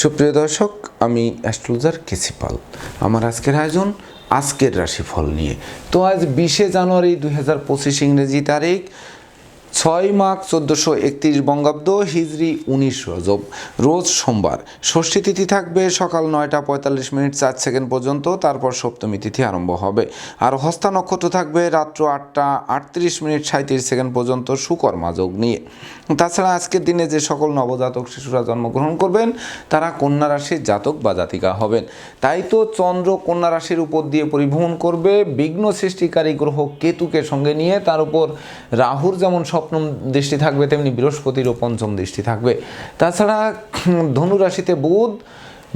সুপ্রিয় দর্শক, আমি অ্যাস্ট্রোলজার কেসিপাল আমার আজকের আয়োজন আজকের রাশিফল নিয়ে। তো আজ বিশে জানুয়ারি দুই হাজার পঁচিশ ইংরেজি তারিখ ছয় মাঘ চোদ্দোশো একত্রিশ বঙ্গাব্দ হিজরি উনিশ রজব। রোজ সোমবার। ষষ্ঠী তিথি থাকবে সকাল নয়টা পঁয়তাল্লিশ মিনিট চার সেকেন্ড পর্যন্ত, তারপর সপ্তমী তিথি আরম্ভ হবে। আর হস্তা নক্ষত্র থাকবে রাত্র আটটা আটত্রিশ মিনিট সাঁত্রিশ সেকেন্ড পর্যন্ত সুকর্মা যোগ নিয়ে। তাছাড়া আজকের দিনে যে সকল নবজাতক শিশুরা জন্মগ্রহণ করবেন, তারা কন্যা রাশির জাতক বা জাতিকা হবেন। তাই তো চন্দ্র কন্যা রাশির উপর দিয়ে পরিভ্রমণ করবে। বিঘ্ন সৃষ্টিকারী গ্রহ কেতুকে সঙ্গে নিয়ে, তার উপর রাহুর যেমন সপ্তম দৃষ্টি থাকবে তেমনি বৃহস্পতিরও পঞ্চম দৃষ্টি থাকবে। তাছাড়া ধনুরাশিতে বুধ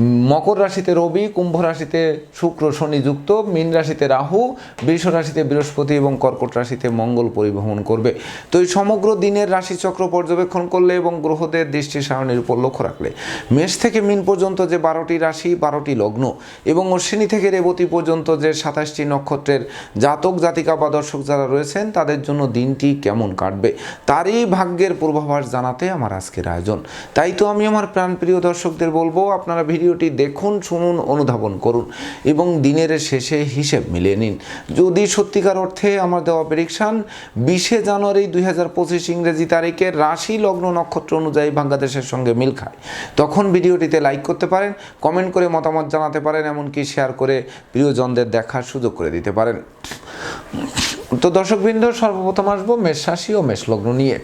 মকর রাশিতে রবি, কুম্ভ রাশিতে শুক্র, শনি যুক্ত, মীন রাশিতে রাহু, বৃষ রাশিতে বৃহস্পতি এবং কর্কট রাশিতে মঙ্গল পরিভ্রমণ করবে। তো এই সমগ্র দিনের রাশিচক্র পর্যবেক্ষণ করলে এবং গ্রহদের দৃষ্টি সারণীর উপর লক্ষ্য রাখলে, মেষ থেকে মীন পর্যন্ত যে বারোটি রাশি, বারোটি লগ্ন এবং অশ্বিনী থেকে রেবতী পর্যন্ত যে সাতাশটি নক্ষত্রের জাতক, জাতিকা বা দর্শক যারা রয়েছেন, তাদের জন্য দিনটি কেমন কাটবে তারই ভাগ্যের পূর্বাভাস জানাতে আমার আজকের আয়োজন। তাই তো আমি আমার প্রাণপ্রিয় দর্শকদের বলব, আপনারা ভিডিওটি দেখুন, শুনুন, অনুধাবন করুন এবং দিনের শেষে হিসেব মিলিয়ে নিন। যদি সত্যিকার অর্থে আমার দেওয়া প্রেডিকশান বিশে জানুয়ারি দুই হাজার পঁচিশ ইংরেজি তারিখে রাশি লগ্ন নক্ষত্র অনুযায়ী বাংলাদেশের সঙ্গে মিল খায়। তখন ভিডিওটিতে লাইক করতে পারেন কমেন্ট করে মতামত জানাতে পারেন, এমনকি শেয়ার করে প্রিয়জনদের দেখার সুযোগ করে দিতে পারেন। তো দর্শকবৃন্দ, সর্বপ্রথম আসব মেষ রাশি ও মেষ লগ্ন নিয়ে।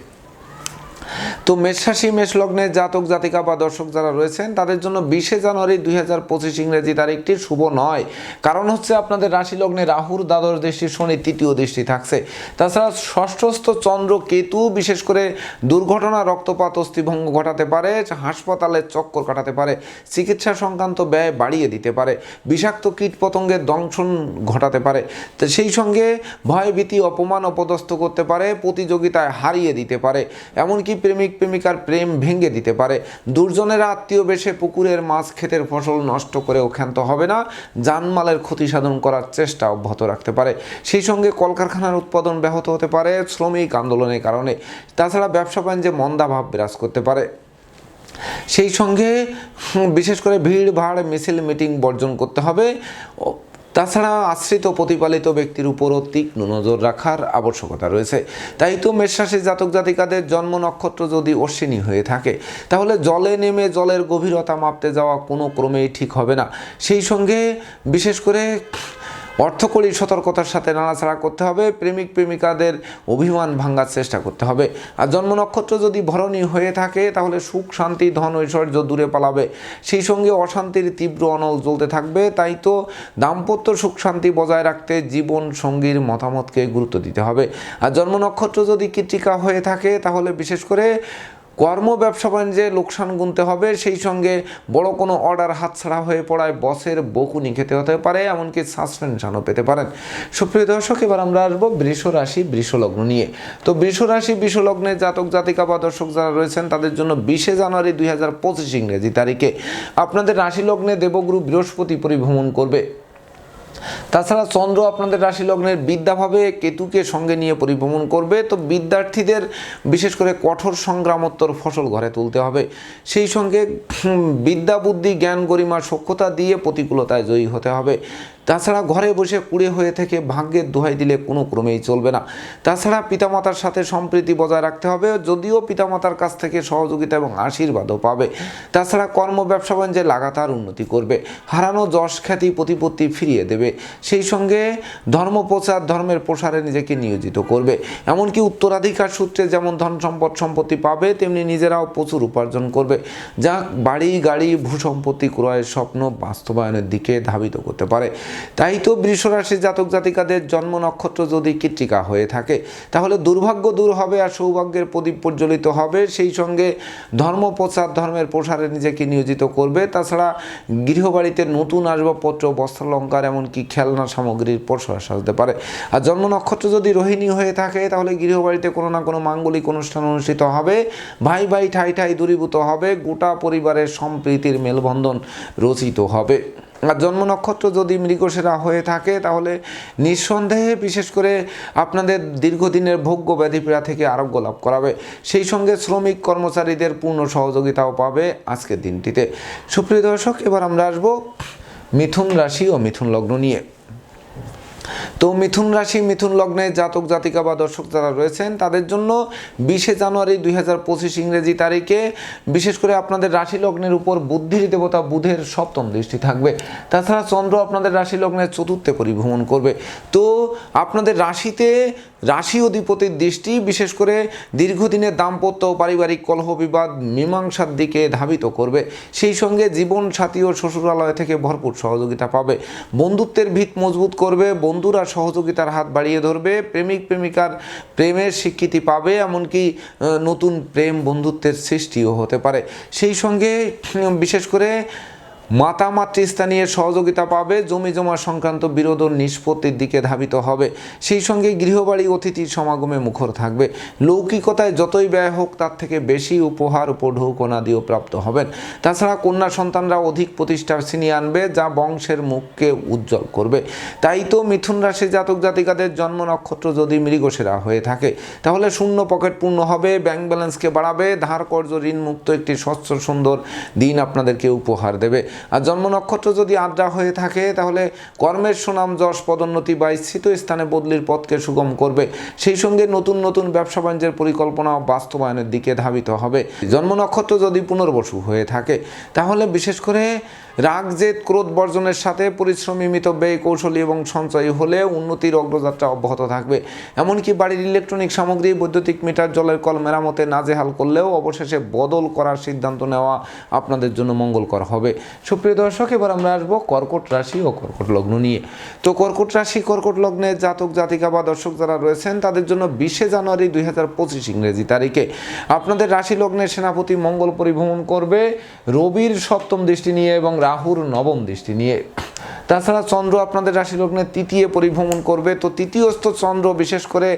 তো মেষরাশি মেষ লগ্নের জাতক, জাতিকা বা দর্শক যারা রয়েছেন, তাদের জন্য বিশে জানুয়ারি দুই হাজার পঁচিশ ইংরেজি তারিখটি শুভ নয়। কারণ হচ্ছে আপনাদের রাশি লগ্নে রাহুর দ্বাদশ দৃষ্টি, শনি তৃতীয় দৃষ্টি থাকছে। তাছাড়া ষষ্ঠস্থ চন্দ্র কেতু, বিশেষ করে দুর্ঘটনা, রক্তপাত, অস্থিভঙ্গ ঘটাতে পারে হাসপাতালের চক্কর কাটাতে পারে, চিকিৎসা সংক্রান্ত ব্যয় বাড়িয়ে দিতে পারে, বিষাক্ত কীট পতঙ্গের দংশন ঘটাতে পারে। সেই সঙ্গে ভয়ভীতি অপমান, অপদস্থ করতে পারে, প্রতিযোগিতায় হারিয়ে দিতে পারে। এমনকি প্রেমিক প্রেমিকার প্রেম ভেঙে দিতে পারে। দুর্জনের আত্মীয় বেশে পুকুরের মাছ ক্ষেতের ফসল নষ্ট করেও ক্ষান্ত হবে না। জানমালের ক্ষতি সাধন করার চেষ্টা অব্যাহত রাখতে পারে। সেই সঙ্গে কলকারখানার উৎপাদন ব্যাহত হতে পারে শ্রমিক আন্দোলনের কারণে। তাছাড়া ব্যবসা বাণিজ্যে মন্দাভাব বিরাজ করতে পারে। সেই সঙ্গে বিশেষ করে ভিড়, ভাড়, মিছিল, মিটিং বর্জন করতে হবে। তাছাড়া আশ্রিত প্রতিপালিত ব্যক্তির উপরও তীক্ষ্ণ নজর রাখার আবশ্যকতা রয়েছে। তাই তো মেষরাশি জাতক জাতিকাদের জন্ম নক্ষত্র যদি অশ্বিনী হয়ে থাকে, তাহলে জলে নেমে জলের গভীরতা মাপতে যাওয়া কোনো ক্রমেই ঠিক হবে না। সেই সঙ্গে বিশেষ করে অর্থকরী সতর্কতার সাথে নাড়াচাড়া করতে হবে, প্রেমিক প্রেমিকাদের অভিমান ভাঙার চেষ্টা করতে হবে। আর জন্ম নক্ষত্র যদি ভরণী হয়ে থাকে, তাহলে সুখ, শান্তি, ধন, ঐশ্বর্য দূরে পালাবে। সেই সঙ্গে অশান্তির তীব্র অনল জ্বলতে থাকবে। তাই তো দাম্পত্য সুখ, শান্তি বজায় রাখতে জীবন সঙ্গীর মতামতকে গুরুত্ব দিতে হবে। আর জন্ম নক্ষত্র যদি কৃত্রিকা হয়ে থাকে, তাহলে বিশেষ করে কর্ম ব্যবসা বাণিজ্যে লোকসান গুনতে হবে, সেই সঙ্গে বড় কোনো অর্ডার হাতছাড়া হয়ে পড়ায় বসের বকুনি খেতে হতে পারে, এমনকি সাসপেনশনও পেতে পারেন। সুপ্রিয় দর্শক, এবার আমরা আসব বৃষ রাশি, বৃষ লগ্ন নিয়ে। তো বৃষ রাশি, বৃষ লগ্নের জাতক, জাতিকা বা দর্শক যারা রয়েছেন, তাদের জন্য বিশে জানুয়ারি দুই হাজার পঁচিশ ইংরেজি তারিখে। আপনাদের রাশি লগ্নে দেবগুরু বৃহস্পতি পরিভ্রমণ করবে। তাছাড়া চন্দ্র আপনাদের রাশি লগ্নের বিদ্যাভাবে কেতুকে সঙ্গে নিয়ে পরিভ্রমণ করবে, তো বিদ্যার্থীদের বিশেষ করে কঠোর সংগ্রামোত্তর ফসল ঘরে তুলতে হবে। সেই সঙ্গে বিদ্যা, বুদ্ধি, জ্ঞান, গরিমা সক্ষতা দিয়ে প্রতিকূলতায় জয়ী হতে হবে। তাছাড়া ঘরে বসে কুড়ে হয়ে থেকে ভাগ্যের দোহাই দিলে কোনো ক্রমেই চলবে না। তাছাড়া পিতামাতার সাথে সম্প্রীতি বজায় রাখতে হবে, যদিও পিতামাতার কাছ থেকে সহযোগিতা এবং আশীর্বাদও পাবে। তাছাড়া কর্ম ব্যবসা বাণিজ্যে লাগাতার উন্নতি করবে, হারানো যশ খ্যাতি প্রতিপত্তি ফিরিয়ে দেবে। সেই সঙ্গে ধর্ম প্রচার, ধর্মের প্রসারে নিজেকে নিয়োজিত করবে। এমনকি উত্তরাধিকার সূত্রে যেমন ধন সম্পদ সম্পত্তি পাবে, তেমনি নিজেরাও প্রচুর উপার্জন করবে। যা বাড়ি, গাড়ি, ভূসম্পত্তি ক্রয়ের স্বপ্ন বাস্তবায়নের দিকে ধাবিত করতে পারে। তাই তো বৃষরাশি জাতক জাতিকাদের জন্ম নক্ষত্র যদি কৃত্রিকা হয়ে থাকে, তাহলে দুর্ভাগ্য দূর হবে আর সৌভাগ্যের প্রদীপ প্রজ্বলিত হবে। সেই সঙ্গে ধর্ম প্রচার ধর্মের প্রসারে নিজেকে নিয়োজিত করবে। তাছাড়া গৃহবাড়িতে নতুন আসবাবপত্র, বস্ত্রালঙ্কার, এমনকি খেলনা সামগ্রীর প্রসার সাজতে পারে। আর জন্ম নক্ষত্র যদি রোহিণী হয়ে থাকে, তাহলে গৃহবাড়িতে কোনো না কোনো মাঙ্গলিক অনুষ্ঠান অনুষ্ঠিত হবে। ভাই ভাই ঠাই ঠাই দূরীভূত হবে। গোটা পরিবারের সম্প্রীতির মেলবন্ধন রচিত হবে। জন্ম নক্ষত্র যদি মৃগসেরা হয়ে থাকে, তাহলে নিঃসন্দেহে বিশেষ করে আপনাদের দীর্ঘদিনের ভোগ্য ব্যাধিপীড়া থেকে আরোগ্য লাভ করাবে। সেই সঙ্গে শ্রমিক কর্মচারীদের পূর্ণ সহযোগিতাও পাবে আজকের দিনটিতে। সুপ্রিয় দর্শক, এবার আমরা আসব মিথুন রাশি ও মিথুন লগ্ন নিয়ে। তো মিথুন রাশি, মিথুন লগ্নে জাতক, জাতিকা বা দর্শক যারা রয়েছেন, তাদের জন্য বিশে জানুয়ারি দুই হাজার পঁচিশ ইংরেজি তারিখে বিশেষ করে আপনাদের রাশি লগ্নের উপর বুদ্ধির দেবতা বুধের সপ্তম দৃষ্টি থাকবে। তাছাড়া চন্দ্র আপনাদের রাশি লগ্নের চতুর্থে পরিভ্রমণ করবে। তো আপনাদের রাশিতে রাশি অধিপতির দৃষ্টি বিশেষ করে দীর্ঘদিনের দাম্পত্য, পারিবারিক কলহ বিবাদ, মীমাংসার দিকে ধাবিত করবে। সেই সঙ্গে জীবন সাথী ও শ্বশুরালয় থেকে ভরপুর সহযোগিতা পাবে। বন্ধুত্বের ভিত মজবুত করবে। বন্ধুরা সহযোগিতার হাত বাড়িয়ে ধরবে। প্রেমিক প্রেমিকার প্রেমের স্বীকৃতি পাবে, এমনকি নতুন প্রেম বন্ধুত্বের সৃষ্টিও হতে পারে। সেই সঙ্গে বিশেষ করে মাতা মাতৃস্থানীয় সহযোগিতা পাবে, জমি জমা সংক্রান্ত বিরোধ নিষ্পত্তির দিকে ধাবিত হবে। সেই সঙ্গে গৃহবাড়ি অতিথির সমাগমে মুখর থাকবে। লৌকিকতায় যতই ব্যয় হোক, তার থেকে বেশি উপহার উপঢৌকনাদিও প্রাপ্ত হবেন। তাছাড়া কন্যা সন্তানরা অধিক প্রতিষ্ঠার ছিনিয়ে আনবে, যা বংশের মুখকে উজ্জ্বল করবে। তাই তো মিথুন রাশি জাতক জাতিকাদের জন্ম নক্ষত্র যদি মৃগসেরা হয়ে থাকে, তাহলে শূন্য পকেট পূর্ণ হবে, ব্যাংক ব্যালেন্সকে বাড়াবে ধার কর্য ঋণ মুক্ত একটি স্বচ্ছ সুন্দর দিন আপনাদেরকে উপহার দেবে। আর জন্ম নক্ষত্র যদি আদ্রা হয়ে থাকে, তাহলে কর্মের সুনাম, যশ, পদোন্নতি বা স্থিত স্থানে বদলির পথকে সুগম করবে। সেই সঙ্গে নতুন নতুন ব্যবসা বাণিজ্যের পরিকল্পনা বাস্তবায়নের দিকে ধাবিত হবে। জন্ম নক্ষত্র যদি পুনর্বসু হয়ে থাকে, তাহলে বিশেষ করে রাগ জেদ ক্রোধ বর্জনের সাথে পরিশ্রমী, মিত ব্যয়, কৌশলী এবং সঞ্চয়ী হলে উন্নতির অগ্রযাত্রা অব্যাহত থাকবে। এমনকি বাড়ির ইলেকট্রনিক সামগ্রী, বৈদ্যুতিক মিটার, জলের কল মেরামতে নাজেহাল করলেও অবশেষে বদল করার সিদ্ধান্ত নেওয়া আপনাদের জন্য মঙ্গলকর হবে। সুপ্রিয় দর্শক, এবার আমরা আসব কর্কট রাশি ও কর্কট লগ্ন নিয়ে। তো কর্কট রাশি, কর্কট লগ্নের জাতক, জাতিকা বা দর্শক যারা রয়েছেন, তাদের জন্য বিশে জানুয়ারি দুই হাজার পঁচিশ ইংরেজি তারিখে। আপনাদের রাশি লগ্নের সেনাপতি মঙ্গল পরিভ্রমণ করবে। রবির সপ্তম দৃষ্টি নিয়ে এবং রাহুর নবম দৃষ্টি নিয়ে। তাছাড়া চন্দ্র আপনাদের রাশি লগ্নে তৃতীয় পরিভ্রমণ করবে। তো তৃতীয়স্থ চন্দ্র বিশেষ করে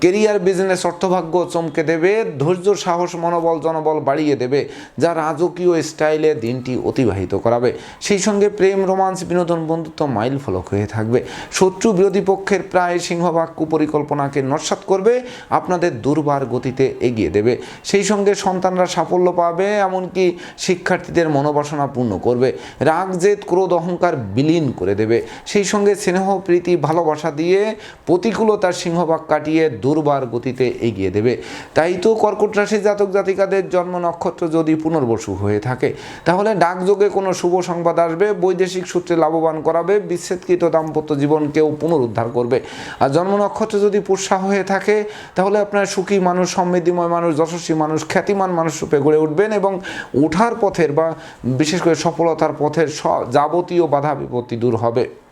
কেরিয়ার বিজনেস অর্থভাগ্য চমকে দেবে, ধৈর্য, সাহস, মনোবল, জনবল বাড়িয়ে দেবে, যা রাজকীয় স্টাইলে দিনটি অতিবাহিত করাবে। সেই সঙ্গে প্রেম, রোমান্স, বিনোদন, বন্ধুত্ব মাইল ফলক হয়ে থাকবে। শত্রু বিরোধী পক্ষের প্রায় সিংহভাগ কুপরিকল্পনাকে নস্বাত করবে, আপনাদের দুর্বার গতিতে এগিয়ে দেবে। সেই সঙ্গে সন্তানরা সাফল্য পাবে, এমনকি শিক্ষার্থীদের মনোবাসনা পূর্ণ করবে। রাগ, জেদ, ক্রোধ, অহংকার বিলীন করে দেবে। সেই সঙ্গে স্নেহ, প্রীতি, ভালোবাসা দিয়ে প্রতিকূলতার সিংহভাগ কাটিয়ে দুর্বার গতিতে এগিয়ে দেবে। তাই তো কর্কট রাশি জাতক জাতিকাদের জন্ম নক্ষত্র যদি পুনর্বসু হয়ে থাকে, তাহলে ডাকযোগে কোনো শুভ সংবাদ আসবে, বৈদেশিক সূত্রে লাভবান করাবে, বিচ্ছেদকৃত দাম্পত্য জীবনকেও পুনরুদ্ধার করবে। আর জন্ম নক্ষত্র যদি পুষ্যা হয়ে থাকে, তাহলে আপনার সুখী মানুষ, সমৃদ্ধিময় মানুষ, যশস্বী মানুষ, খ্যাতিমান মানুষ রূপে গড়ে উঠবেন এবং ওঠার পথের বা বিশেষ করে সফলতার পথের স- যাবতীয় বাধা বিপত্তি দূর হবে।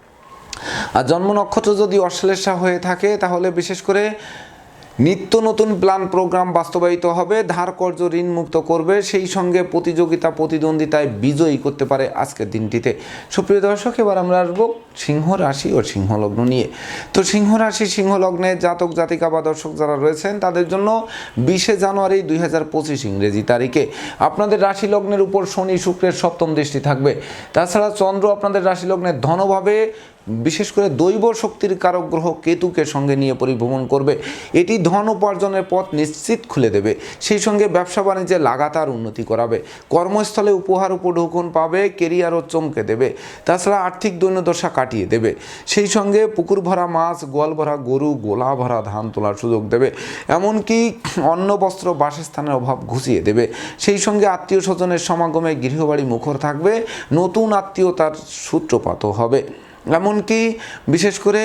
আর জন্ম নক্ষত্র যদি অশ্লেষা হয়ে থাকে, তাহলে বিশেষ করে নিত্য নতুন প্ল্যান প্রোগ্রাম বাস্তবায়িত হবে, ধার কর্য ঋণ মুক্ত করবে, সেই সঙ্গে প্রতিযোগিতা, প্রতিদ্বন্দ্বিতায় বিজয়ী করতে পারে আজকের দিনটিতে। সুপ্রিয় দর্শক, এবার আমরা আসব সিংহ রাশি ও সিংহ লগ্ন নিয়ে। তো সিংহ রাশি, সিংহ লগ্নে জাতক, জাতিকা বা দর্শক যারা রয়েছেন, তাদের জন্য বিশে জানুয়ারি দুই হাজার পঁচিশ ইংরেজি তারিখে আপনাদের রাশি লগ্নের উপর শনি শুক্রের সপ্তম দৃষ্টি থাকবে। তাছাড়া চন্দ্র আপনাদের রাশি লগ্নের ধনভাবে, বিশেষ করে দৈব শক্তির কারক গ্রহ কেতুকে সঙ্গে নিয়ে পরিভ্রমণ করবে। এটি ধন উপার্জনের পথ নিশ্চিত খুলে দেবে। সেই সঙ্গে ব্যবসা বাণিজ্যে লাগাতার উন্নতি করাবে। কর্মস্থলে উপহার উপঢৌকন পাবে, কেরিয়ারও চমকে দেবে। তাছাড়া আর্থিক দৈন্যদশা কাটিয়ে দেবে। সেই সঙ্গে পুকুর ভরা মাছ, গোয়াল ভরা গরু, গোলা ভরা ধান তোলার সুযোগ দেবে। এমনকি অন্ন, বস্ত্র, বাসস্থানের অভাব ঘুষিয়ে দেবে। সেই সঙ্গে আত্মীয় স্বজনের সমাগমে গৃহবাড়ি মুখর থাকবে। নতুন আত্মীয়তার সূত্রপাতও হবে। এমনকি বিশেষ করে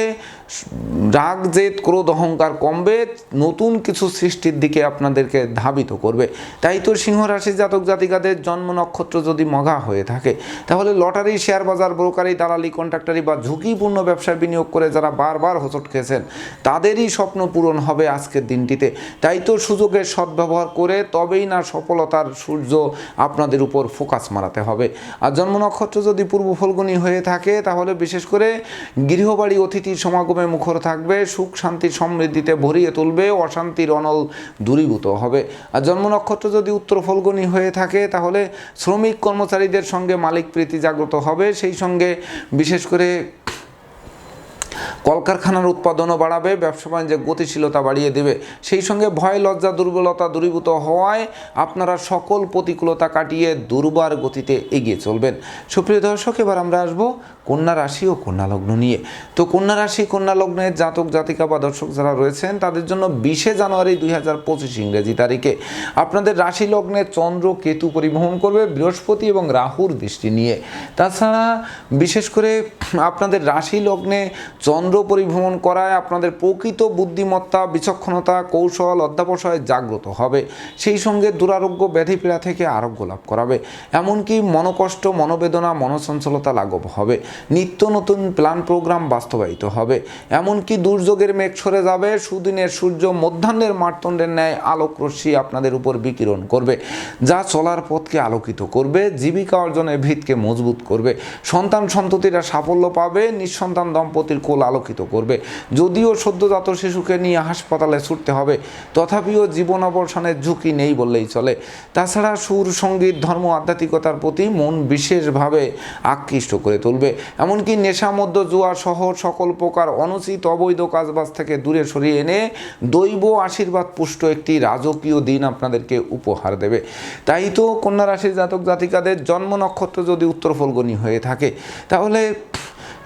রাগ জেদ ক্রোধ, অহংকার কমবে, নতুন কিছু সৃষ্টির দিকে আপনাদেরকে ধাবিত করবে। তাই তো সিংহ রাশি জাতক জাতিকাদের জন্ম নক্ষত্র যদি মগা হয়ে থাকে, তাহলে লটারি, শেয়ার বাজার, ব্রোকারি, দালালি, কন্ট্রাক্টারি বা ঝুঁকিপূর্ণ ব্যবসায় বিনিয়োগ করে যারা বারবার হোঁচট খেয়েছেন, তাদেরই স্বপ্ন পূরণ হবে আজকের দিনটিতে। তাই তো সুযোগের সদ্ব্যবহার করে তবেই না সফলতার সূর্য আপনাদের উপর ফোকাস মারাতে হবে। আর জন্ম নক্ষত্র যদি পূর্ব ফলগুনি হয়ে থাকে, তাহলে বিশেষ করে গৃহবাড়ি, অতিথি সমাগমে মুখর থাকবে, সুখ, শান্তি, সমৃদ্ধিতে ভরিয়ে তুলবে, অশান্তির অনল দূরীভূত হবে। আর জন্ম নক্ষত্র যদি উত্তর ফলগুনি হয়ে থাকে, তাহলে শ্রমিক কর্মচারীদের সঙ্গে মালিক প্রীতি জাগ্রত হবে। সেই সঙ্গে বিশেষ করে কলকারখানার উৎপাদনও বাড়াবে, ব্যবসা বাণিজ্যে গতিশীলতা বাড়িয়ে দেবে। সেই সঙ্গে ভয়, লজ্জা, দুর্বলতা দূরীভূত হওয়ায় আপনারা সকল প্রতিকূলতা কাটিয়ে দুর্বার গতিতে এগিয়ে চলবেন। সুপ্রিয় দর্শক, এবার আমরা আসব কন্যা রাশি ও কন্যা লগ্ন নিয়ে। তো কন্যা রাশি, কন্যা লগ্নের জাতক, জাতিকা বা দর্শক যারা রয়েছেন, তাদের জন্য বিশে জানুয়ারি দুই হাজার পঁচিশ ইংরেজি তারিখে আপনাদের রাশি লগ্নে চন্দ্র কেতু পরিবহন করবে, বৃহস্পতি এবং রাহুর দৃষ্টি নিয়ে। তাছাড়া বিশেষ করে আপনাদের রাশি লগ্নে চন্দ্র পরিভ্রমণ করায় আপনাদের প্রকৃত বুদ্ধিমত্তা, বিচক্ষণতা, কৌশল, অধ্যাবসায় জাগ্রত হবে। সেই সঙ্গে দুরারোগ্য ব্যাধিপীড়া থেকে আরোগ্য লাভ করাবে। এমনকি মনোকষ্ট, মনোবেদনা, মনচঞ্চলতা লাঘব হবে। নিত্য নতুন প্ল্যান প্রোগ্রাম বাস্তবায়িত হবে। এমনকি দুর্যোগের মেঘ সরে যাবে, সুদিনের সূর্য মধ্যাহ্নের মার্তণ্ডের ন্যায় আলোক রশ্মি আপনাদের উপর বিকিরণ করবে, যা চলার পথকে আলোকিত করবে, জীবিকা অর্জনের ভিতকে মজবুত করবে। সন্তান সন্ততিরা সাফল্য পাবে, নিঃসন্তান দম্পতির কোল আলোকিত করবে। যদিও সদ্যজাত শিশুকে নিয়ে হাসপাতালে ছুটতে হবে, তথাপিও জীবন অবসানের ঝুঁকি নেই বললেই চলে। তাছাড়া সুর, সংগীত, ধর্ম, আধ্যাত্মিকতার প্রতি মন বিশেষভাবে আকৃষ্ট করে তুলবে। এমনকি নেশামধ্য জুয়া সহ সকল প্রকার অনুচিত অবৈধ কাজবাজ থেকে দূরে সরিয়ে এনে দৈব আশীর্বাদ পুষ্ট একটি রাজকীয় দিন আপনাদেরকে উপহার দেবে। তাই তো কন্যা রাশির জাতক জাতিকাদের জন্ম নক্ষত্র যদি উত্তর ফলগনি হয়ে থাকে, তাহলে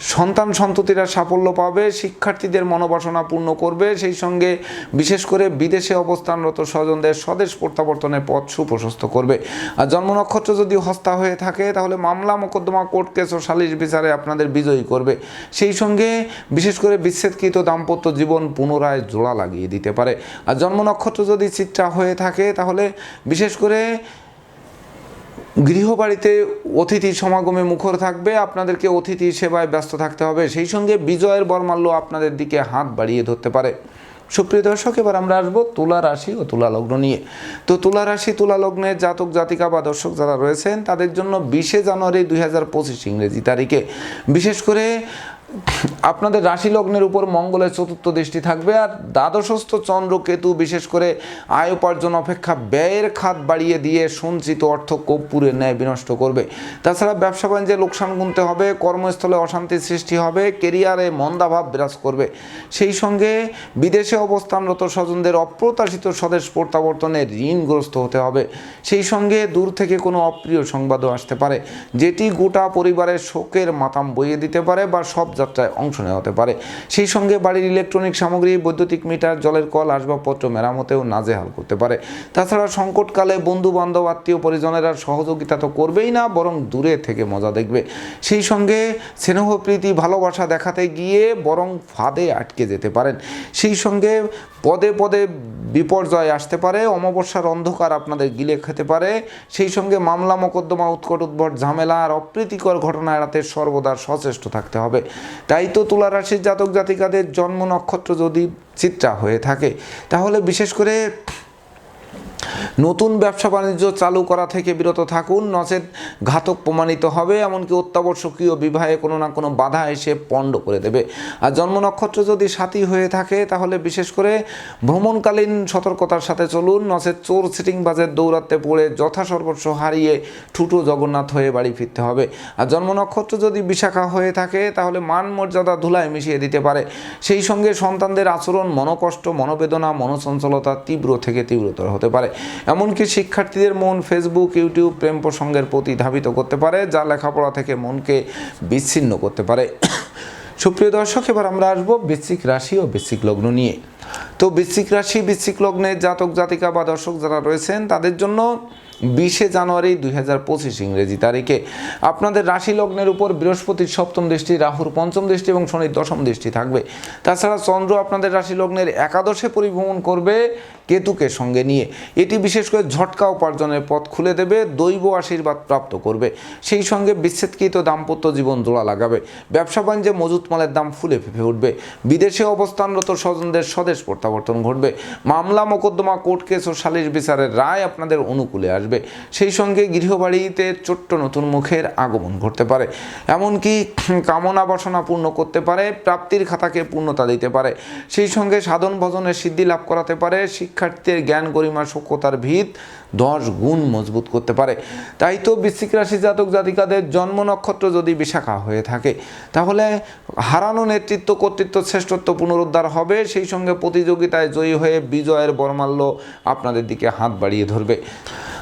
সন্তান সন্ততিরা সাফল্য পাবে, শিক্ষার্থীদের মনোবাসনা পূর্ণ করবে, সেই সঙ্গে বিশেষ করে বিদেশে অবস্থানরত স্বজনদের স্বদেশ প্রত্যাবর্তনের পথ সুপ্রশস্ত করবে। আর জন্ম নক্ষত্র যদি হস্তা হয়ে থাকে, তাহলে মামলা মোকদ্দমা কোর্ট কেস ও সালিশ বিচারে আপনাদের বিজয়ী করবে। সেই সঙ্গে বিশেষ করে বিচ্ছেদকৃত দাম্পত্য জীবন পুনরায় জোড়া লাগিয়ে দিতে পারে। আর জন্ম নক্ষত্র যদি চিত্রা হয়ে থাকে, তাহলে বিশেষ করে গৃহবাড়িতে অতিথি সমাগমে মুখর থাকবে, আপনাদেরকে অতিথি সেবায় ব্যস্ত থাকতে হবে। সেই সঙ্গে বিজয়ের বর্মাল্য আপনাদের দিকে হাত বাড়িয়ে ধরতে পারে। সুপ্রিয় দর্শক, এবার আমরা আসব তুলা রাশি ও তুলা লগ্ন নিয়ে। তো তুলা রাশি, তুলা লগ্নের জাতক, জাতিকা বা দর্শক যারা রয়েছেন, তাদের জন্য বিশে জানুয়ারি দুই হাজার পঁচিশ ইংরেজি তারিখে। বিশেষ করে আপনাদের রাশি লগ্নের উপর মঙ্গলের চতুর্থ দৃষ্টি থাকবে আর দ্বাদশস্থ চন্দ্র কেতু বিশেষ করে আয় উপার্জন অপেক্ষা ব্যয়ের খাত বাড়িয়ে দিয়ে সঞ্চিত অর্থ কর্পূরের ন্যায় বিনষ্ট করবে। তাছাড়া ব্যবসা বাণিজ্যে লোকসান গুনতে হবে, কর্মস্থলে অশান্তির সৃষ্টি হবে, কেরিয়ারে মন্দাভাব বিরাজ করবে। সেই সঙ্গে বিদেশে অবস্থানরত স্বজনদের অপ্রত্যাশিত স্বদেশ প্রত্যাবর্তনে ঋণগ্রস্ত হতে হবে। সেই সঙ্গে দূর থেকে কোনো অপ্রিয় সংবাদও আসতে পারে, যেটি গোটা পরিবারের শোকের মাতাম বইয়ে দিতে পারে বা সব যাত্রায় অংশ নেওয়া হতে পারে। সেই সঙ্গে বাড়ির ইলেকট্রনিক সামগ্রী, বৈদ্যুতিক মিটার, জলের কল, আসবাবপত্র মেরামতেও নাজেহাল করতে পারে। তাছাড়া সংকটকালে বন্ধু বান্ধব আত্মীয় পরিজনেরা সহযোগিতা তো করবেই না, বরং দূরে থেকে মজা দেখবে। সেই সঙ্গে স্নেহপ্রীতি ভালোবাসা দেখাতে গিয়ে বরং ফাঁদে আটকে যেতে পারেন। সেই সঙ্গে পদে পদে বিপর্যয় আসতে পারে, অমাবস্যার অন্ধকার আপনাদের গিলে খেতে পারে। সেই সঙ্গে মামলা, মোকদ্দমা, উৎকট উদ্ভট ঝামেলা আর অপ্রীতিকর ঘটনা এড়াতে সর্বদা সচেষ্ট থাকতে হবে। তাই তো তুলা রাশির জাতক জাতিকাদের জন্ম নক্ষত্র যদি চিত্রা হয়ে থাকে, তাহলে বিশেষ করে নতুন ব্যবসা বাণিজ্য চালু করা থেকে বিরত থাকুন। নচেত ঘাতক প্রমাণিত হবে, এমনকি অত্যাবশ্যকীয় বিবাহে কোনো না কোনো বাধা এসে পণ্ড করে দেবে। আর জন্ম নক্ষত্র যদি সাথী হয়ে থাকে, তাহলে বিশেষ করে ভ্রমণকালীন সতর্কতার সাথে চলুন। নচেত চোর সিটিং বাজের দৌড়াতে পড়ে যথাসর্বস্ব হারিয়ে ঠুটো জগন্নাথ হয়ে বাড়ি ফিরতে হবে। আর জন্ম নক্ষত্র যদি বিশাখা হয়ে থাকে, তাহলে মান মর্যাদা ধুলায় মিশিয়ে দিতে পারে। সেই সঙ্গে সন্তানদের আচরণ মনকষ্ট, মনোবেদনা, মনোচঞ্চলতা তীব্র থেকে তীব্রতর হতে পারে। এমনকি শিক্ষার্থীদের মন ফেসবুক ইউটিউব প্রেম প্রসঙ্গের প্রতি ধাবিত করতে পারে, যা লেখাপড়া থেকে মনকে বিচ্ছিন্ন করতে পারে। সুপ্রিয় দর্শক, এবার আমরা আসব বৃশ্চিক রাশি ও বৃশ্চিক লগ্ন নিয়ে। তো বৃশ্চিক রাশি, বৃশ্চিক লগ্নের জাতক জাতিকা বা দর্শক যারা রয়েছেন, তাদের জন্য বিশে জানুয়ারি দুই হাজার পঁচিশ ইংরেজি তারিখে। আপনাদের রাশি লগ্নের উপর বৃহস্পতির সপ্তম দৃষ্টি, রাহুর পঞ্চম দৃষ্টি এবং শনির দশম দৃষ্টি থাকবে। তাছাড়া চন্দ্র আপনাদের রাশি লগ্নের একাদশে পরিভ্রমণ করবে কেতুকে সঙ্গে নিয়ে। এটি বিশেষ করে ঝটকা উপার্জনের পথ খুলে দেবে, দৈব আশীর্বাদ প্রাপ্ত করবে। সেই সঙ্গে বিচ্ছেদকৃত দাম্পত্য জীবন জোড়া লাগাবে। ব্যবসা বাণিজ্যে মজুত মালের দাম ফুলে ফেঁপে উঠবে। বিদেশে অবস্থানরত স্বজনদের স্বদেশ প্রত্যাবর্তন ঘটবে। মামলা, মোকদ্দমা, কোর্ট কেস ও সালিশ বিচারের রায় আপনাদের অনুকূলে আসবে। আসবে। সেই সঙ্গে গৃহবাড়িতে ছোট্ট নতুন মুখের আগমন ঘটতে পারে। এমনকি কামনা বাসনা পূর্ণ করতে পারে, প্রাপ্তির খাতাকে পূর্ণতা দিতে পারে। সেই সঙ্গে সাধন ভজনের সিদ্ধি লাভ করাতে পারে, শিক্ষার্থীর জ্ঞান গরিমা সক্ষতার ভিত দশ গুণ মজবুত করতে পারে। তাই তো বৃশ্চিক রাশি জাতক জাতিকাদের জন্ম নক্ষত্র যদি বিশাখা হয়ে থাকে, তাহলে হারানো নেতৃত্ব, কর্তৃত্ব, শ্রেষ্ঠত্ব পুনরুদ্ধার হবে। সেই সঙ্গে প্রতিযোগিতায় জয়ী হয়ে বিজয়ের বর্মাল্য আপনাদের দিকে হাত বাড়িয়ে ধরবে।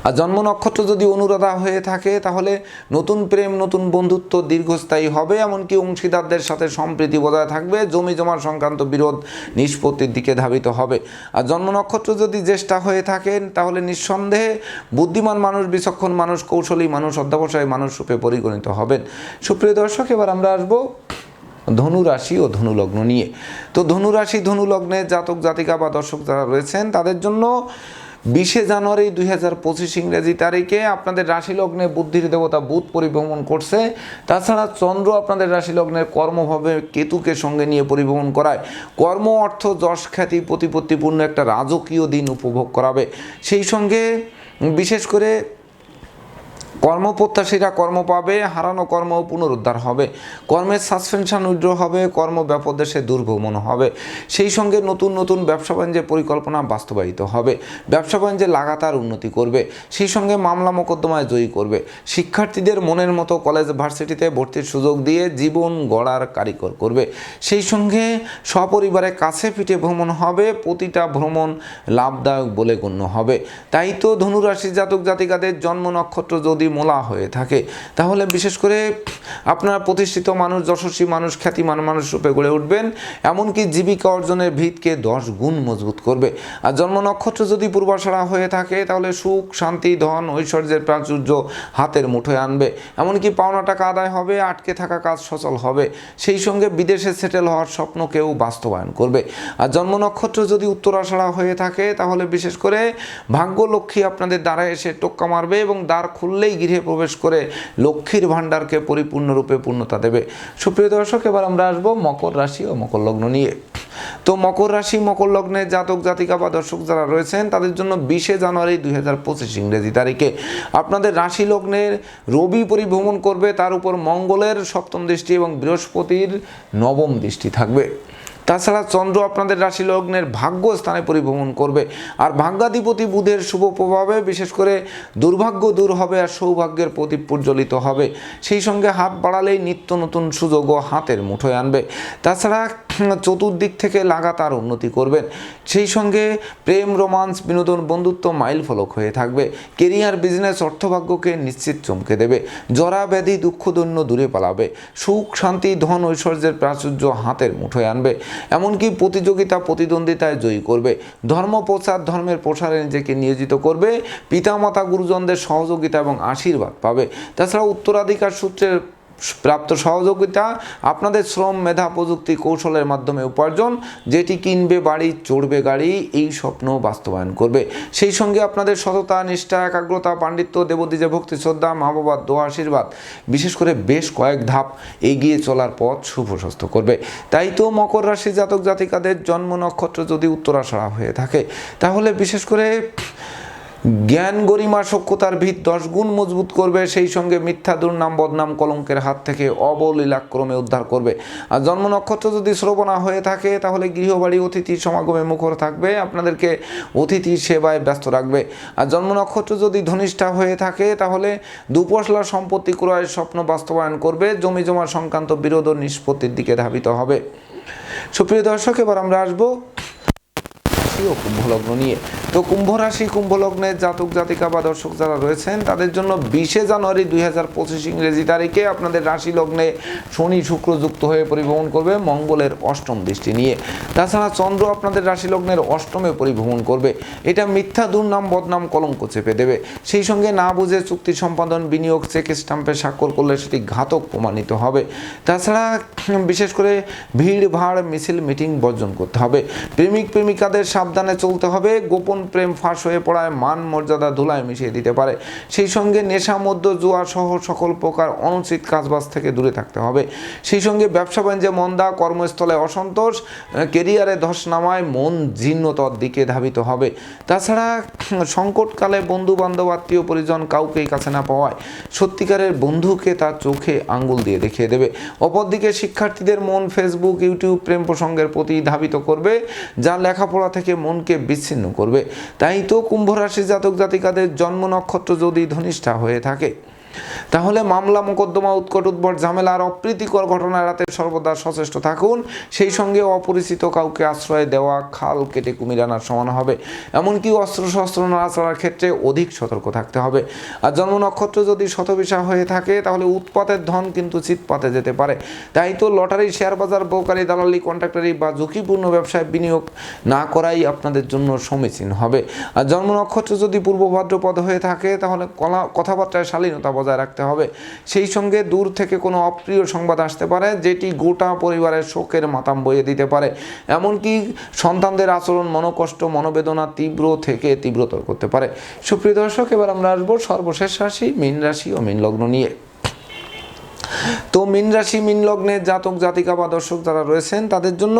আর জন্ম নক্ষত্র যদি অনুরাধা হয়ে থাকে, তাহলে নতুন প্রেম, নতুন বন্ধুত্ব দীর্ঘস্থায়ী হবে। এমনকি অংশীদারদের সাথে সম্প্রীতি বজায় থাকবে। জমি জমা সংক্রান্ত বিরোধ নিষ্পত্তির দিকে ধাবিত হবে। আর জন্ম নক্ষত্র যদি জ্যেষ্ঠা হয়ে থাকেন তাহলে নিঃসন্দেহে বুদ্ধিমান মানুষ, বিচক্ষণ মানুষ, কৌশলী মানুষ, অধ্যাবসায়ী মানুষ রূপে পরিগণিত হবেন। সুপ্রিয় দর্শক, এবার আমরা আসব ধনু রাশি ও ধনুলগ্ন নিয়ে। তো ধনু রাশি ধনু লগ্নের জাতক জাতিকা বা দর্শক যারা রয়েছেন, তাদের জন্য বিশে জানুয়ারি দুই হাজার পঁচিশ ইংরেজি তারিখে আপনাদের রাশি লগ্নে বুদ্ধির দেবতা বুধ পরিভ্রমণ করছে। তাছাড়া চন্দ্র আপনাদের রাশি লগ্নের কর্মভাবে কেতুকে সঙ্গে নিয়ে পরিভ্রমণ করায়। কর্ম, অর্থ, যশ, খ্যাতি, প্রতিপত্তিপূর্ণ একটা রাজকীয় দিন উপভোগ করাবে। সেই সঙ্গে বিশেষ করে কর্মপ্রত্যাশীরা কর্ম পাবে, হারানো কর্ম পুনরুদ্ধার হবে। কর্মের সাসপেনশন উইড্র হবে, কর্ম ব্যাপদেশে দুর্ভ্রমণ হবে। সেই সঙ্গে নতুন নতুন ব্যবসা বাণিজ্যের পরিকল্পনা বাস্তবায়িত হবে। ব্যবসা বাণিজ্যে লাগাতার উন্নতি করবে। সেই সঙ্গে মামলা মোকদ্দমায় জয়ী করবে। শিক্ষার্থীদের মনের মতো কলেজ ভার্সিটিতে ভর্তির সুযোগ দিয়ে জীবন গড়ার কারিকর করবে। সেই সঙ্গে সপরিবারে কাছে পিঠে ভ্রমণ হবে, প্রতিটা ভ্রমণ লাভদায়ক বলে গণ্য হবে। তাই তো ধনুরাশি জাতক জাতিকাদের জন্ম নক্ষত্র যদি মোলা হয়ে থাকে। তাহলে বিশেষ করে আপনারা প্রতিষ্ঠিত মানুষ, যশস্বী মানুষ, খ্যাতিমান মানুষ রূপে গড়ে উঠবেন, এমনকি জীবিকা অর্জনের ভিতকে দশ গুণ মজবুত করবে। আর জন্ম নক্ষত্র যদি পূর্বাশারা হয়ে থাকে, তাহলে সুখ, শান্তি, ধন, ঐশ্বর্যের প্রাচুর্য হাতের মুঠোয় আনবে। এমনকি পাওনা টাকা আদায় হবে, আটকে থাকা কাজ সচল হবে। সেই সঙ্গে বিদেশে সেটেল হওয়ার স্বপ্নকেও বাস্তবায়ন করবে। আর জন্ম নক্ষত্র যদি উত্তরাষাঢ়া হয়ে থাকে, তাহলে বিশেষ করে ভাগ্য লক্ষ্মী আপনাদের দ্বারা এসে টোক্কা মারবে এবং দ্বার খুললেই গৃহে প্রবেশ করে লক্ষ্মীর ভাণ্ডারকে পরিপূর্ণরূপে পূর্ণতা দেবে। সুপ্রিয় দর্শক, এবার আমরা আসব মকর রাশি ও মকর লগ্ন নিয়ে। তো মকর রাশি, মকর লগ্নের জাতক, জাতিকা বা দর্শক যারা রয়েছেন, তাদের জন্য বিশে জানুয়ারি দুই হাজার পঁচিশ ইংরেজি তারিখে। আপনাদের রাশি লগ্নের রবি পরিভ্রমণ করবে, তার উপর মঙ্গলের সপ্তম দৃষ্টি এবং বৃহস্পতির নবম দৃষ্টি থাকবে। তাছাড়া চন্দ্র আপনাদের রাশি লগ্নের ভাগ্য স্থানে পরিভ্রমণ করবে। আর ভাগ্যাধিপতি বুধের শুভ প্রভাবে, বিশেষ করে দুর্ভাগ্য দূর হবে আর সৌভাগ্যের প্রদীপ প্রজ্বলিত হবে। সেই সঙ্গে হাত বাড়ালেই নিত্য নতুন সুযোগও হাতের মুঠোয় আনবে। তাছাড়া চতুর্দিক থেকে লাগাতার উন্নতি করবেন। সেই সঙ্গে প্রেম, রোমান্স, বিনোদন, বন্ধুত্ব মাইল ফলক হয়ে থাকবে। কেরিয়ার, বিজনেস, অর্থভাগ্যকে নিশ্চিত চমকে দেবে। জরা ব্যাধি দুঃখদৈন্য দূরে পালাবে। সুখ, শান্তি, ধন, ঐশ্বর্যের প্রাচুর্য হাতের মুঠোয় আনবে। এমনকি প্রতিযোগিতা, প্রতিদ্বন্দ্বিতায় জয়ী করবে। ধর্ম প্রচার, ধর্মের প্রসারে নিজেকে নিয়োজিত করবে। পিতামাতা, গুরুজনদের সহযোগিতা এবং আশীর্বাদ পাবে। তাছাড়া উত্তরাধিকার সূত্রের প্রাপ্ত সহযোগিতা, আপনাদের শ্রম, মেধা, প্রযুক্তি, কৌশলের মাধ্যমে উপার্জন, যেটি কিনবে, বাড়ি, চড়বে গাড়ি, এই স্বপ্ন বাস্তবায়ন করবে। সেই সঙ্গে আপনাদের সততা, নিষ্ঠা, একাগ্রতা, পাণ্ডিত্য দেবদ্বীজে ভক্তি, শ্রদ্ধা, মা বাবার দোয়া, আশীর্বাদ, বিশেষ করে বেশ কয়েক ধাপ এগিয়ে চলার পথ সুপ্রশস্ত করবে। তাই তো মকর রাশি জাতক জাতিকাদের জন্ম নক্ষত্র যদি উত্তরাষাঢ়া হয়ে থাকে, তাহলে বিশেষ করে জ্ঞান গরিমা সক্ষতার ভিত দশ গুণ মজবুত করবে, সেই সঙ্গে মিথ্যা, দুর্নাম, বদনাম কলঙ্কের হাত থেকে অবলীলাক্রমে উদ্ধার করবে। আর জন্ম নক্ষত্র যদি শ্রবণা হয়ে থাকে, তাহলে গৃহবাড়ি, অতিথি সমাগমে মুখর থাকবে, আপনাদেরকে অতিথি সেবায় ব্যস্ত রাখবে। আর জন্ম নক্ষত্র যদি ধনিষ্ঠা হয়ে থাকে, তাহলে দুপশলা সম্পত্তি ক্রয়ের স্বপ্ন বাস্তবায়ন করবে, জমি জমা সংক্রান্ত বিরোধ নিষ্পত্তির দিকে ধাবিত হবে। সুপ্রিয় দর্শক, এবার আমরা আসব রাশি ও কুম্ভ লগ্ন নিয়ে। তো কুম্ভ রাশি কুম্ভ লগ্নের জাতক, জাতিকা বা দর্শক যারা রয়েছেন, তাদের জন্য বিশে জানুয়ারি দুই হাজার পঁচিশ ইংরেজি তারিখে আপনাদের রাশি লগ্নে শনি শুক্র যুক্ত হয়ে পরিভ্রমণ করবে মঙ্গলের অষ্টম দৃষ্টি নিয়ে। তাছাড়া চন্দ্র আপনাদের রাশি লগ্নের অষ্টমে পরিভ্রমণ করবে। এটা মিথ্যা, দুর্নাম, বদনাম, কলঙ্ক চেপে দেবে। সেই সঙ্গে না বুঝে চুক্তি সম্পাদন, বিনিয়োগ, চেক স্টাম্পে স্বাক্ষর করলে সেটি ঘাতক প্রমাণিত হবে। তাছাড়া বিশেষ করে ভিড়, ভাড়, মিছিল, মিটিং বর্জন করতে হবে। প্রেমিক, প্রেমিকাদের সাবধানে চলতে হবে। গোপন প্রেম ফাঁস হয়ে পড়ায় মান মর্যাদা ধুলায় মিশিয়ে দিতে পারে। সেই সঙ্গে নেশা মধ্য জুয়া সহ সকল প্রকার অনুচিত কাজবাজ থেকে দূরে থাকতে হবে। সেই সঙ্গে ব্যবসা বাণিজ্যে মন্দা, কর্মস্থলে অসন্তোষ কেরিয়ারে ধস নামায় মন জীর্ণতর দিকে ধাবিত হবে। তাছাড়া সংকটকালে বন্ধু বান্ধব আত্মীয় পরিজন কাউকেই কাছে না পাওয়ায় সত্যিকারের বন্ধুকে তার চোখে আঙ্গুল দিয়ে দেখিয়ে দেবে। অপরদিকে শিক্ষার্থীদের মন ফেসবুক ইউটিউব প্রেম প্রসঙ্গের প্রতি ধাবিত করবে, যা লেখাপড়া থেকে মনকে বিচ্ছিন্ন করবে। তাই তো কুম্ভ রাশি জাতক জাতিকাদের জন্ম নক্ষত্র যদি ধনিষ্ঠা হয়ে থাকে। তাহলে মামলা মোকদ্দমা, উৎকট উদ্ভট ঝামেলা আর অপ্রীতিকর ঘটনা এড়াতে সর্বদা সচেষ্ট থাকুন। সেই সঙ্গে অপরিচিত কাউকে আশ্রয় দেওয়া খাল কেটে কুমির আনার সমান হবে। এমনকি অস্ত্র শস্ত্র নাড়াচড়ার ক্ষেত্রে অধিক সতর্ক থাকতে হবে। আর জন্ম নক্ষত্র যদি শতবিশা হয়ে থাকে, তাহলে উৎপাতের ধন কিন্তু চিৎপাতে যেতে পারে। তাই তো লটারি, শেয়ার বাজার বোকারি দালালি, কন্ট্রাক্টারি বা ঝুঁকিপূর্ণ ব্যবসায় বিনিয়োগ না করাই আপনাদের জন্য সমীচীন হবে। আর জন্ম নক্ষত্র যদি পূর্ব ভাদ্রপদ হয়ে থাকে, তাহলে কলা কথাবার্তায় শালীনতা বজায় রাখতে হবে। সেই সঙ্গে দূর থেকে কোনো অপ্রিয় সংবাদ আসতে পারে, যেটি গোটা পরিবারের শোকের মাতাম বইয়ে দিতে পারে। এমনকি সন্তানদের আচরণ, মনোকষ্ট, মনোবেদনা তীব্র থেকে তীব্রতর করতে পারে। সুপ্রিয় দর্শক, এবার আমরা আসব সর্বশেষ রাশি, মীন রাশি ও মীন লগ্ন নিয়ে। তো মিন রাশি, মিন লগ্নের জাতক, জাতিকা বা দর্শক যারা রয়েছেন, তাদের জন্য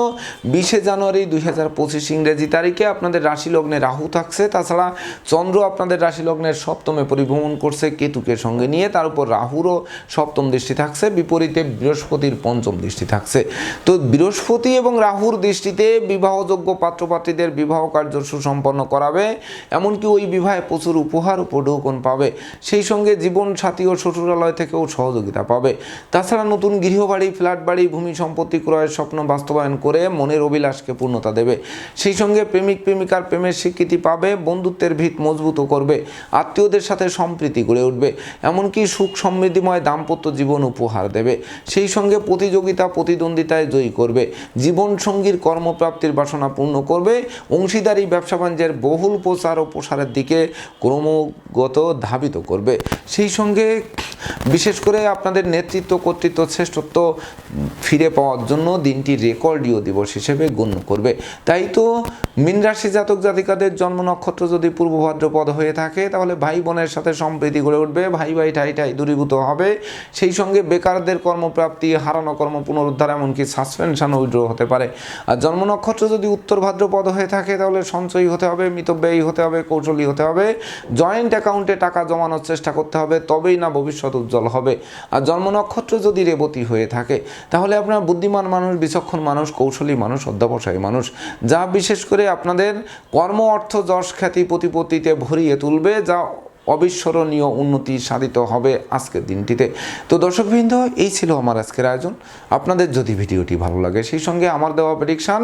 বিশে জানুয়ারি দুই হাজার পঁচিশ ইংরেজি তারিখে আপনাদের রাশি লগ্নে রাহু থাকছে। তাছাড়া চন্দ্র আপনাদের রাশি লগ্নের সপ্তমে পরিভ্রমণ করছে কেতুকে সঙ্গে নিয়ে। তার উপর রাহুরও সপ্তম দৃষ্টি থাকছে। বিপরীতে বৃহস্পতির পঞ্চম দৃষ্টি থাকছে। তো বৃহস্পতি এবং রাহুর দৃষ্টিতে বিবাহযোগ্য পাত্রপাত্রীদের বিবাহ কার্য সুসম্পন্ন করাবে। এমনকি ওই বিবাহে প্রচুর উপহার উপঢৌকন পাবে। সেই সঙ্গে জীবন সাথী ও শ্বশুরালয় থেকেও সহযোগিতা পাবে। তাছাড়া নতুন গৃহবাড়ি ফ্ল্যাট বাড়ি ভূমি সম্পত্তি ক্রয়ের স্বপ্ন বাস্তবায়ন করে মনের অভিলাষকে পূর্ণতা দেবে। সেই সঙ্গে প্রেমিক, প্রেমিকার প্রেমের স্বীকৃতি পাবে, বন্ধুত্বের ভিত মজবুত করবে, আত্মীয়দের সাথে সম্প্রীতি গড়ে উঠবে, এমনকি সুখ সমৃদ্ধিময় দাম্পত্য জীবন উপহার দেবে। সেই সঙ্গে প্রতিযোগিতা, প্রতিদ্বন্দ্বিতায় জয়ী করবে জীবন সঙ্গীর কর্মপ্রাপ্তির বাসনা পূর্ণ করবে, অংশীদারি ব্যবসা বাণিজ্যের বহুল প্রচার ও প্রসারের দিকে ক্রমাগত ধাবিত করবে। সেই সঙ্গে বিশেষ করে আপনাদের নেতৃত্ব কর্তৃত্ব শ্রেষ্ঠত্ব ফিরে পাওয়ার জন্য দিনটি রেকর্ডীয় দিবস হিসেবে গণ্য করবে। তাই তো মীন রাশি জাতক জাতিকাদের জন্ম নক্ষত্র যদি পূর্ব ভাদ্রপদ হয়ে থাকে, তাহলে ভাই বোনের সাথে সম্প্রীতি গড়ে উঠবে, ভাই ভাই ঠাই ঠাই দূরীভূত হবে। সেই সঙ্গে বেকারদের কর্মপ্রাপ্তি, হারানো কর্ম পুনরুদ্ধার এমনকি সাসপেনশন উইড্র হতে পারে। আর জন্ম নক্ষত্র যদি উত্তর ভাদ্রপদ হয়ে থাকে, তাহলে সঞ্চয়ী হতে হবে, মিতব্যয়ী হতে হবে, কৌশলী হতে হবে। জয়েন্ট অ্যাকাউন্টে টাকা জমানোর চেষ্টা করতে হবে, তবেই না ভবিষ্যৎ উজ্জ্বল হবে। আর জন্ম নক্ষত্র যদি রেবতী হয়ে থাকে, তাহলে আপনার বুদ্ধিমান মানুষ, বিচক্ষণ মানুষ, কৌশলী মানুষ, অধ্যাবসায়ী মানুষ, যা বিশেষ করে আপনাদের কর্ম, অর্থ, যশ, খ্যাতি, প্রতিপত্তিতে ভরিয়ে তুলবে, যা অবিস্মরণীয় উন্নতি সাধিত হবে আজকের দিনটিতে। তো দর্শকবৃন্দ, এই ছিল আমার আজকের আয়োজন। আপনাদের যদি ভিডিওটি ভালো লাগে, সেই সঙ্গে আমার দেওয়া প্রেডিকশান